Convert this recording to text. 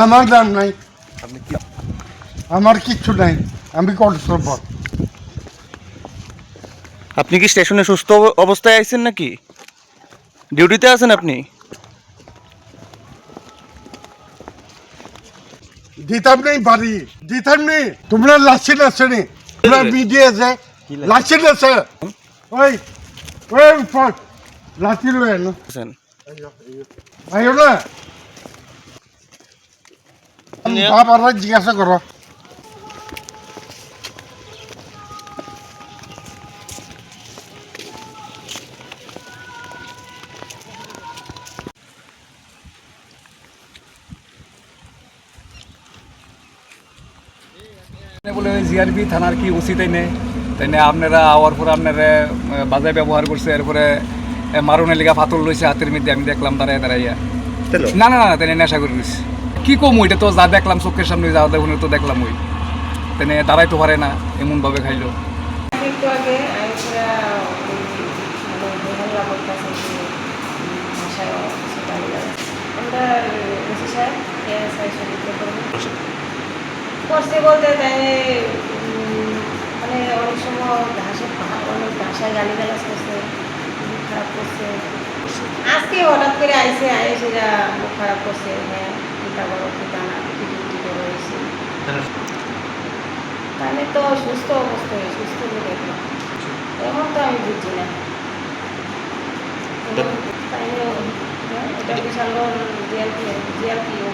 আমার দাম নাই। আপনি কি আমার কিচ্ছু নাই। আমি কণ্ঠস্বর আপনি কি স্টেশনে সুস্থ অবস্থায় আইছেন নাকি? ডিউটিতে আছেন আপনি? দিতাম নেই বাড়ি। দিতাম নেই। তোমরা লাসিন আছে নি তোমরা মিডিয়া আছে লাসিন আছে ওই ওই লাঠি লয়ে আইও না। বাবারা জিজ্ঞাসা করো। বলে জিআরপি থানার কি উচিত এনে তাইনে আপনারা আওয়ার পরে আপনারা আহ, বাজে ব্যবহার করছে এরপরে এ, মারুনের লিগা ফাতল লইছে হাতের মধ্যে আমি দেখলাম দাঁড়ায় দাঁড়াইয়া না না না না তাই নেশা করে কি কম ওইটা তো যা দেখলাম চোখের সামনে যা দেখুন তো দেখলাম ওই। তাই দাঁড়াইতে পারে না এমনভাবে খাইলো। উম, মানে করছে বলতে মানে অনেক সময় ভাষা অনেক ভাষায় গালি গালাজ করছে খারাপ করছে। আজকে হঠাৎ করে আইসে আয়ে সেটা মুখ খারাপ করছে হ্যাঁ। চিন্তা করো চিন্তা না কি ডিউটি করে এসে তাহলে তো সুস্থ অবস্থায় সুস্থ হয়ে দেখলাম এমন তো আমি বুঝি না। তাই এটা বিশাল জিয়ার কি জিয়ার ও